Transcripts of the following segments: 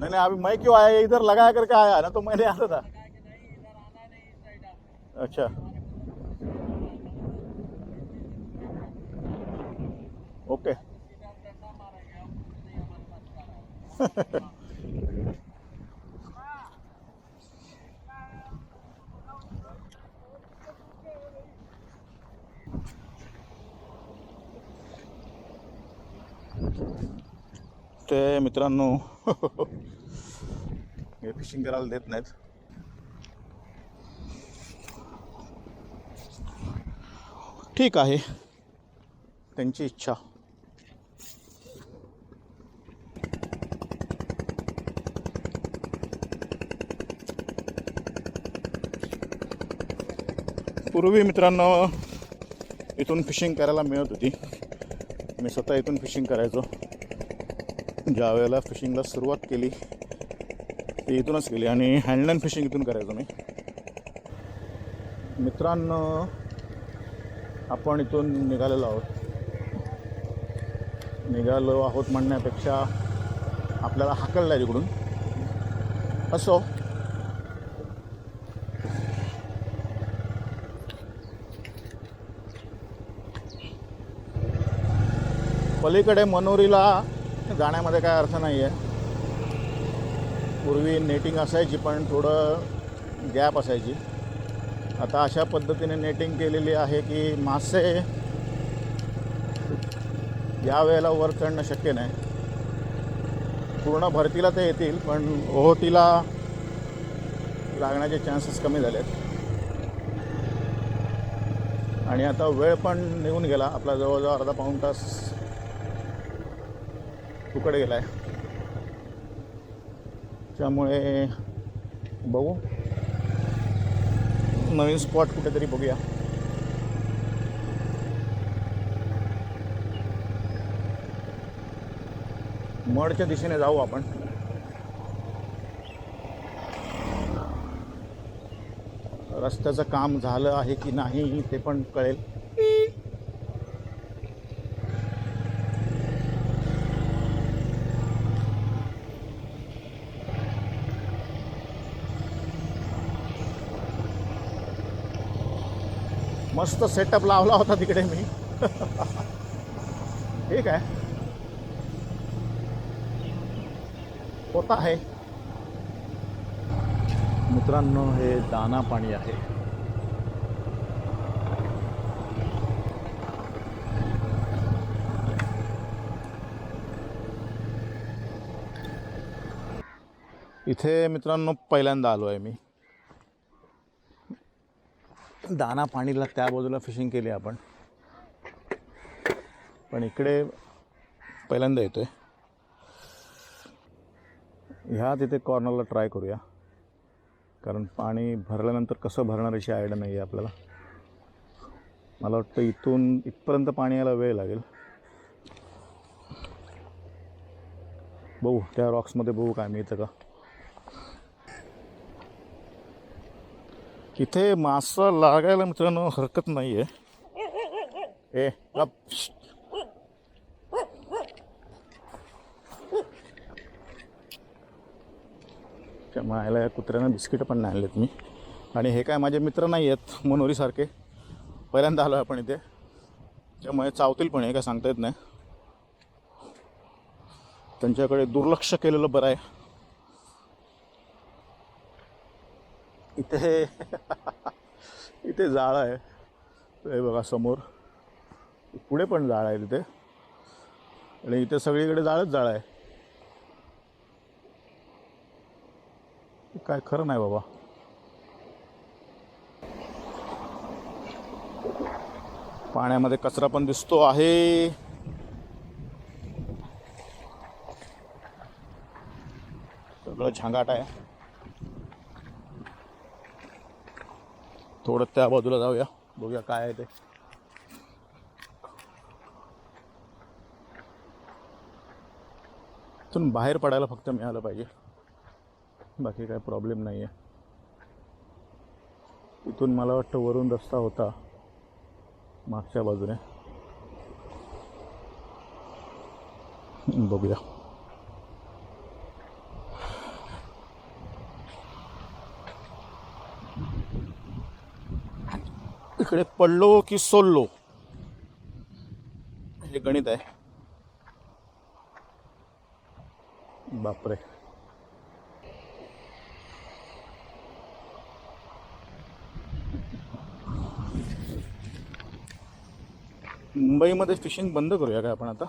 नहीं नहीं अभी मैं क्यों आया इधर लगाया करके आया ना तो मैंने आता था। अच्छा। ओके। ते मित्रांनो. हे फिशिंग करायला देत नाहीत. ठीक आहे. त्यांची इच्छा. पूर्वी मित्रांनो इथून फिशिंग करायला मिळत होती. मी स्वतः इथून फिशिंग करायचो. ज्या वेळेला फिशिंगला सुरुवात केली ती इथूनच केली आणि हँडलाईन फिशिंग इथून करायचो मी. मित्रांनो आपण इथून निघालेलो आहोत. निघालो आहोत म्हणण्यापेक्षा आपल्याला हाकललं आहे तिकडून. असो. पलीकडे मनोरीला जाण्यामध्ये काय अर्थ नाही आहे पूर्वी नेटिंग असायची पण थोडं गॅप असायची. आता अशा पद्धतीने नेटिंग केलेली आहे की मासे या वेळेला वर चढणं शक्य नाही. पूर्ण भरतीला ते येतील पण ओहोटीला लागण्याचे चान्सेस कमी झालेत. आणि आता वेळ पण निघून गेला आपला जवळजवळ अर्धा पाऊण तास तुकडे गेला आहे त्यामुळे बघू. नवीन स्पॉट कुठेतरी बघूया. मडच्या दिशेने जाऊ आपण. रस्त्याचं काम झालं आहे की नाही ते पण कळेल. मस्त सेटअप लावला होता तिकडे मी. ठीक आहे. होता आहे. मित्रांनो हे दाना पाणी आहे. इथे मित्रांनो पहिल्यांदा आलो आहे मी. दाना पाणीला त्या बाजूला फिशिंग केली आपण. पण इकडे पहिल्यांदा येतो आहे ह्या तिथे कॉर्नरला ट्राय करूया. कारण पाणी भरल्यानंतर कसं भरणार याची आयडिया नाही आहे आपल्याला. मला वाटतं इथून इथपर्यंत पाणी यायला वेळ लागेल. बघू त्या रॉक्समध्ये बघू काय मिळतं का. इथे मासा लागायला मित्रांनो हरकत नाही आहे ए गप. मायला या कुत्र्यानं बिस्किटं पण नाही आणलेत मी. आणि हे काय माझे मित्र नाही आहेत मनोरीसारखे पहिल्यांदा आलो आपण इथे. त्यामुळे चावतील पण हे काय सांगता येत नाही. त्यांच्याकडे दुर्लक्ष केलेलं बरं आहे. इथे इथे जाळं आहे. हे बघा समोर. पुढे पण जाळं आहे तिथे. आणि इथे सगळीकडे जाळंच जाळं आहे. काय खरं नाही बाबा. पाण्यामध्ये कचरा पण दिसतो आहे. सगळं झांगाट आहे. थोडं त्या बाजूला जाऊया. बघूया काय आहे ते. इथून बाहेर पडायला फक्त मिळालं पाहिजे. बाकी काय प्रॉब्लेम नाही आहे इथून मला वाटतं वरून रस्ता होता. मागच्या बाजूने. बघूया. इकडे पडलो की सोललो? हे गणित आहे. बापरे. मुंबईमध्ये फिशिंग बंद करूया काय आपण आता?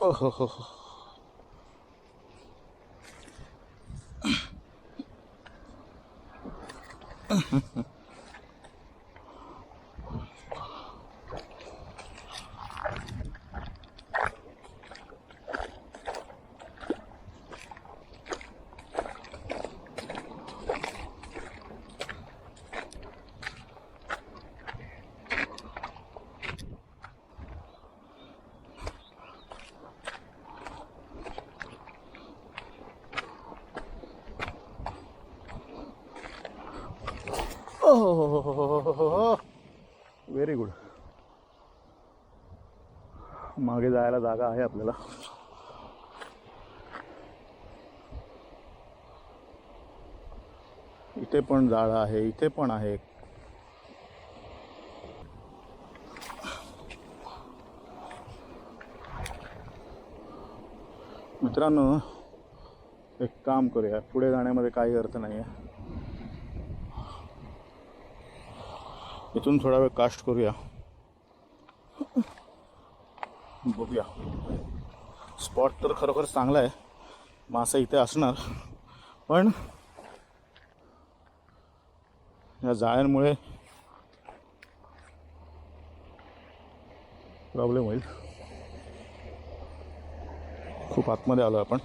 हो हो हो Ha ha ha. मागे जायला जागा आहे आपल्याला. इथे पण जाळं आहे इथे पण आहे. मित्रांनो एक काम करूया. पुढे जाण्यामध्ये काही अर्थ नाही आहे इथून थोडा वेळ कास्ट करूया. बघूया. स्पॉट तर खरोखर चांगला आहे. मासा इथे असणार. पण या जाळ्यांमुळे प्रॉब्लेम होईल. खूप आतमध्ये आलो आपण.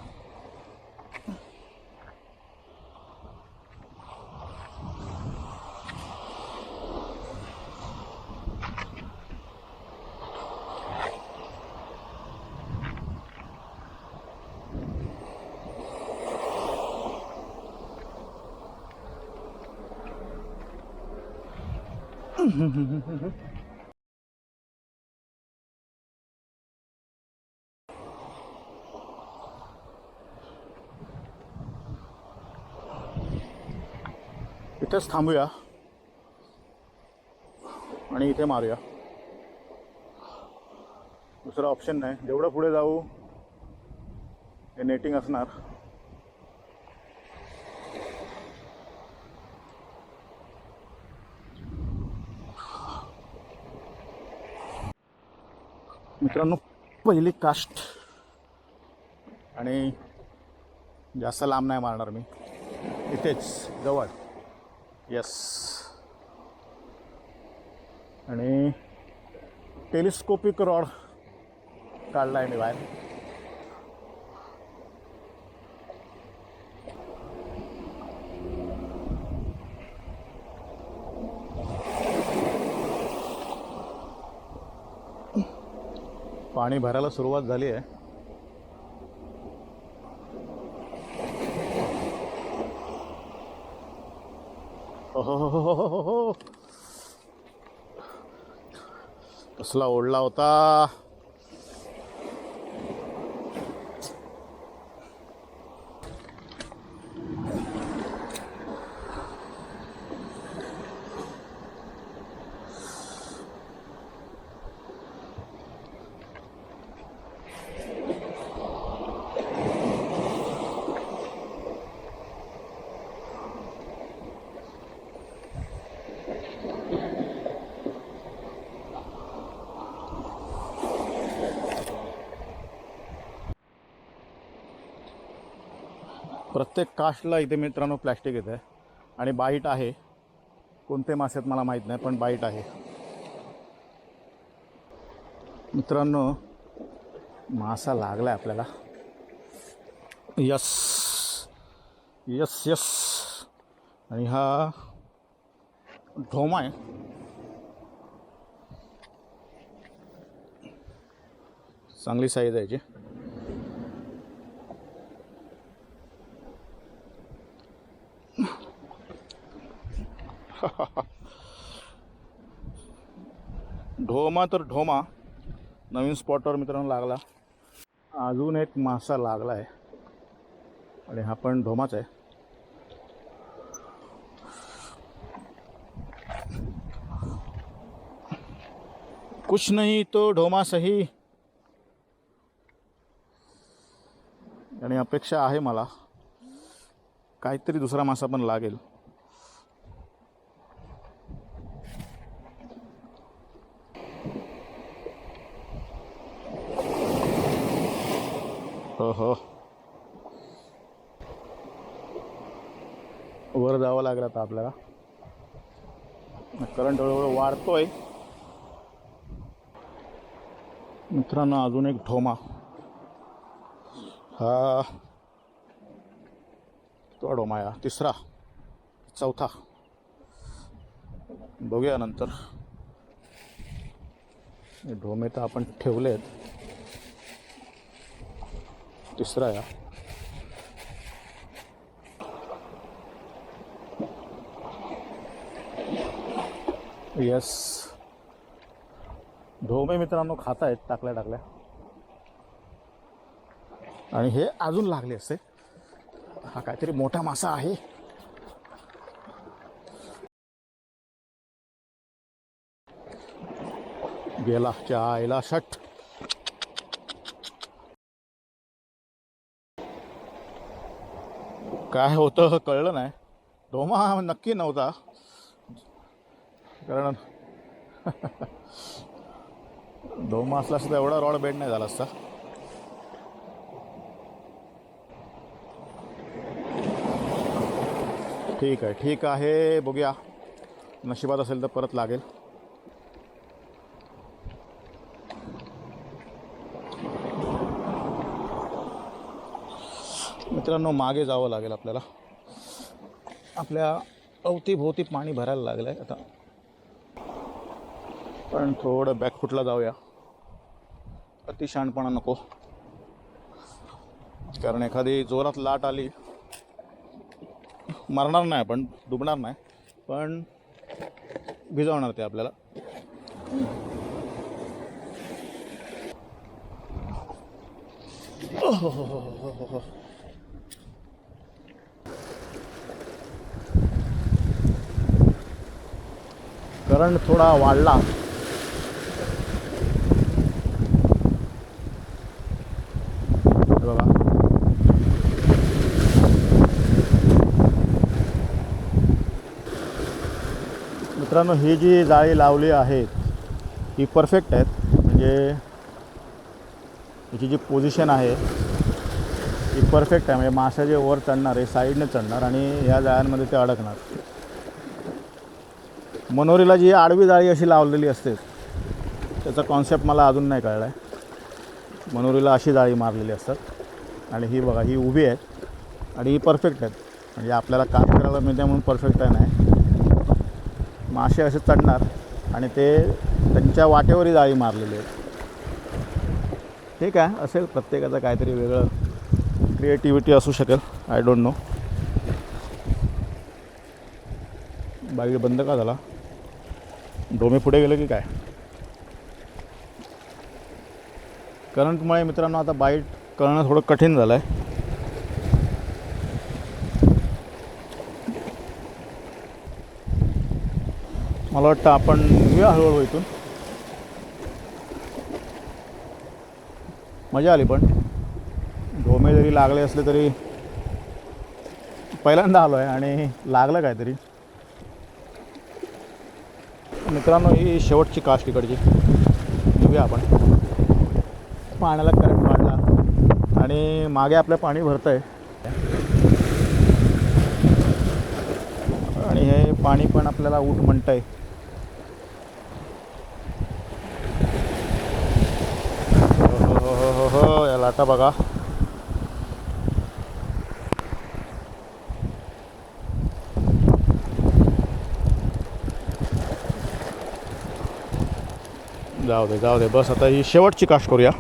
इथेच थांबूया. आणि इथे मारूया. दुसरा ऑप्शन नाही. जेवढं पुढे जाऊ हे नेटिंग असणार. मित्रांनो पहिली कास्ट आणि जास्त लांब नाही मारणार मी. इथेच जवळ. यस आणि टेलिस्कोपिक रॉड काढला आहे मी बाहेर. पाणी भरायला सुरुवात झाली आहे हो हो हो हो हो हो कसला ओढला होता. प्रत्येक कास्टला इथे मित्रांनो प्लॅस्टिक येतं आहे आणि बाईट आहे. कोणते मासे आहेत मला माहीत नाही पण बाईट आहे. मित्रांनो मासा लागला आहे आपल्याला. यस यस यस आणि हा ढोमा आहे. चांगली साईज आहे याची. ढोमा तर ढोमा. नवीन स्पॉटवर मित्रांनो लागला. अजून एक मासा लागला आहे आणि हा पण ढोमाच आहे. कुछ नाही तो ढोमा सही आणि अपेक्षा आहे मला. काहीतरी दुसरा मासा पण लागेल. हो हो. वर जावं लागलं आता आपल्याला. करंट हळूहळू वाढतोय. मित्रांनो अजून एक ढोमा हा. तो ढोमा या तिसरा. चौथा. बघूया नंतर. ढोमे तर आपण ठेवले आहेत तिसरा या येस ढोमे मित्रांनो खात आहेत टाकल्या टाकल्या. आणि हे अजून लागले असते. हा काहीतरी मोठा मासा आहे. गेला आईला शट. काय होतं कळलं नाही. डोमा हा नक्की नव्हता. कारण डोमा असला असता एवढा रॉड बेंड नाही झाला असता. ठीक आहे ठीक आहे. बघूया. नशिबात असेल तर परत लागेल. मित्रांनो मागे जावं लागेल आपल्याला. आपल्या अवतीभोवती पाणी भरायला लागलं आहे आता. पण थोडं बॅकफुटला जाऊया. अतिशहाणपणा नको. कारण एखादी जोरात लाट आली मरणार नाही पण डुबणार नाही. पण भिजवणार ते आपल्याला. हो, हो, हो, करंट थोडा वाढला. बघा. मित्रांनो ही जी जाळी लावली आहेत ही परफेक्ट आहेत. म्हणजे हिची जी पोझिशन आहे ही परफेक्ट आहे. म्हणजे मासे जे वर चढणार आहे साईडने चढणार आणि ह्या जाळ्यांमध्ये ते अडकणार. मनोरीला जी आडवी जाळी अशी लावलेली असते त्याचा कॉन्सेप्ट मला अजून नाही कळला आहे. मनोरीला अशी जाळी मारलेली असतात. आणि ही बघा ही उभी आहेत आणि ही परफेक्ट आहेत म्हणजे आपल्याला काम करायला मिळते म्हणून परफेक्ट आहे नाही. मासे असे चढणार आणि ते त्यांच्या वाटेवरही जाळी मारलेली आहेत. ठीक आहे असेल प्रत्येकाचं काहीतरी वेगळं क्रिएटिव्हिटी असू शकेल. आय डोंट नो बाकी बंद का झाला? डोमे पुढे गेले की काय? करंटमुळे मित्रांनो आता बाईट करणं थोडं कठीण झालं आहे मला वाटतं आपण निघूया हळूहळू इथून. मजा आली पण. डोमे जरी लागले असले तरी पहिल्यांदा आलो आहे आणि लागलं काहीतरी. मित्रांनो ही शेवटची कास्ट इकडची. घेऊया आपण. पाण्याला करंट वाढला. आणि मागे आपलं पाणी भरतं आहे आणि हे पाणी पण आपल्याला ऊट म्हणतं आहे हो हो हो हो, हो, हो या लाटा बघा. जाऊ दे जाऊ दे. बस आता ही शेवटची कास्ट करूया.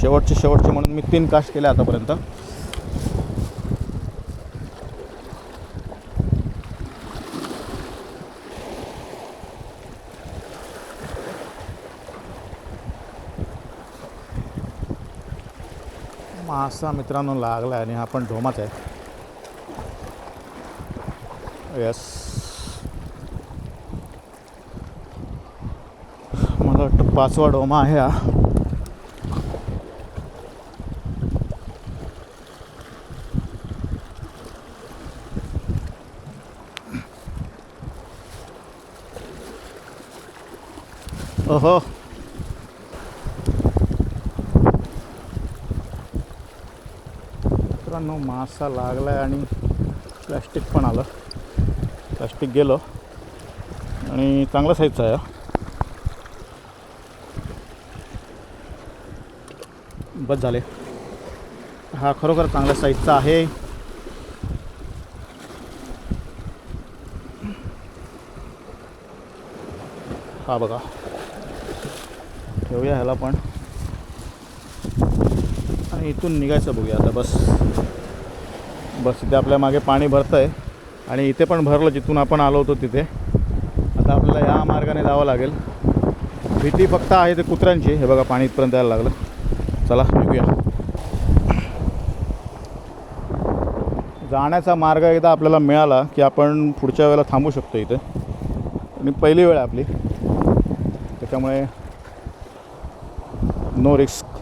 शेवटची शेवटची म्हणून मी तीन कास्ट केल्या आतापर्यंत. मासा मित्रांनो लागला आणि हा पण ढोमाच आहे. येस मला वाटतं पाचवा डोमा आहे हा ओहो. मित्रांनो मासा लागलाय आणि प्लॅस्टिक पण आलं. प्लॅस्टिक गेलं. आणि चांगला साईजचा आहे बस झाले. हा खरोखर चांगल्या साईजचा आहे. हा बघा. ठेवूया ह्याला पण. आणि इथून निघायचं बघूया आता बस. बस इथे आपल्या मागे पाणी भरतं आहे आणि इथे पण भरलं जिथून आपण आलो होतो तिथे. आता आपल्याला या मार्गाने जावं लागेल. भीती फक्त आहे ते कुत्र्यांची. हे बघा पाणी इथपर्यंत यायला लागलं. चला निघूया. जाण्याचा मार्ग एकदा आपल्याला मिळाला की आपण पुढच्या वेळेला थांबू शकतो इथे. आणि पहिली वेळ आपली. त्याच्यामुळे नो रिस्क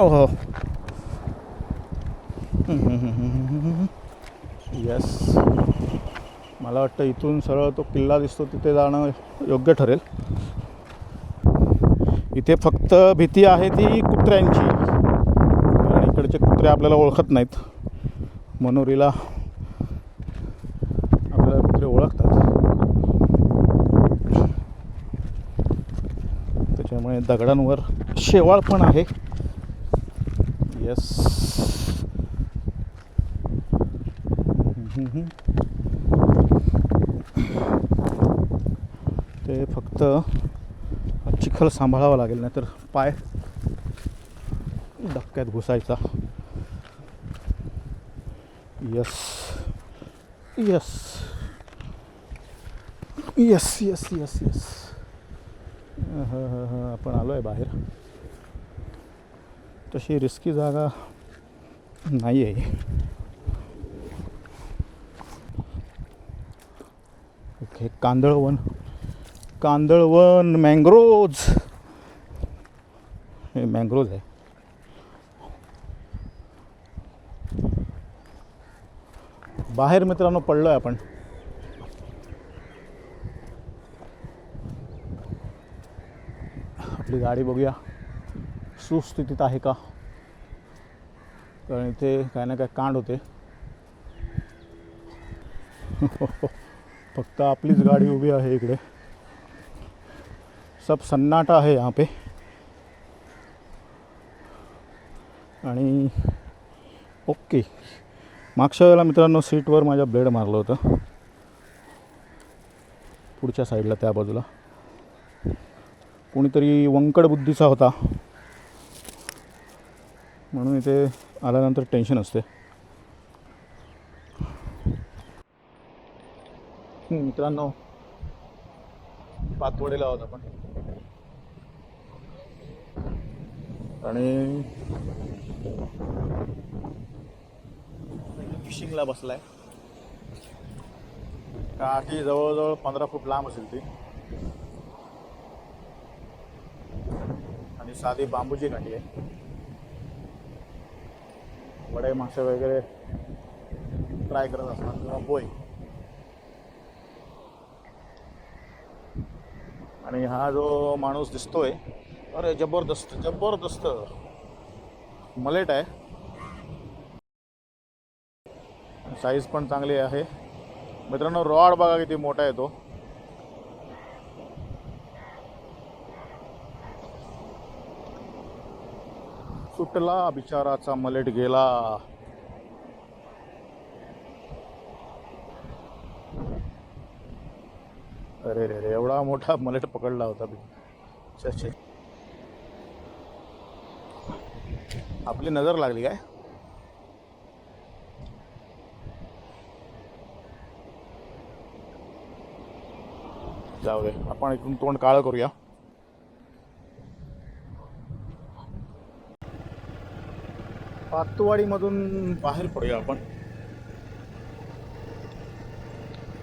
ओहो येस मला वाटतं इथून सरळ तो किल्ला दिसतो तिथे जाणं योग्य ठरेल. इथे फक्त भीती आहे ती कुत्र्यांची. कारण इकडचे कुत्रे आपल्याला ओळखत नाहीत. मनोरीला आपल्याला कुत्रे ओळखतात. त्याच्यामुळे दगडांवर शेवाळ पण आहे. येस ते फक्त चिखल सांभाळावा लागेल नाहीतर पाय डक्क्यात घुसायचा. Yes yes yes yes yes yes आपण आलो आहे बाहेर. तशी रिस्की जागा नाही आहे हे कांदळवन. कांदळवन मँग्रोज हे मँग्रोज आहे. बाहेर मित्रांनो पडलो आहे आपण. आपली गाडी बघूया. सुस्थितीत आहे का? कारण इथे काय ना काय कांड होते. फक्त आपलीच गाडी उभी आहे इकडे. सब सन्नाटा आहे यहाँ पे। आणि ओके मागच्या वेळेला मित्रांनो सीटवर माझ्या ब्लेड मारलं होतं. पुढच्या साईडला त्या बाजूला. कोणीतरी वंकड बुद्धीचा होता. म्हणून इथे आल्यानंतर टेन्शन असते. मित्रांनो पातवडीला होता पण आणि फिशिंगला बसलाय. काठी जवळजवळ पंधरा फूट लांब असेल ती. आणि साधी बांबूची काठी आहे. वडे मासे वगैरे ट्राय करत असणार किंवा बोय आणि हा जो माणूस दिसतोय अरे जबरदस्त जबरदस्त. मलेट आहे. साईज पण चांगली आहे. मित्रांनो रॉड बघा किती मोठा आहे तो. सुटला बिचाराचा मलेट गेला. अरे रे रे एवढा मोठा मलेट पकडला होता. मी आपली नजर लागली काय? जाऊ दे आपण इथून तोंड काळं करूया. पातुवाडीमधून बाहेर पडूया आपण.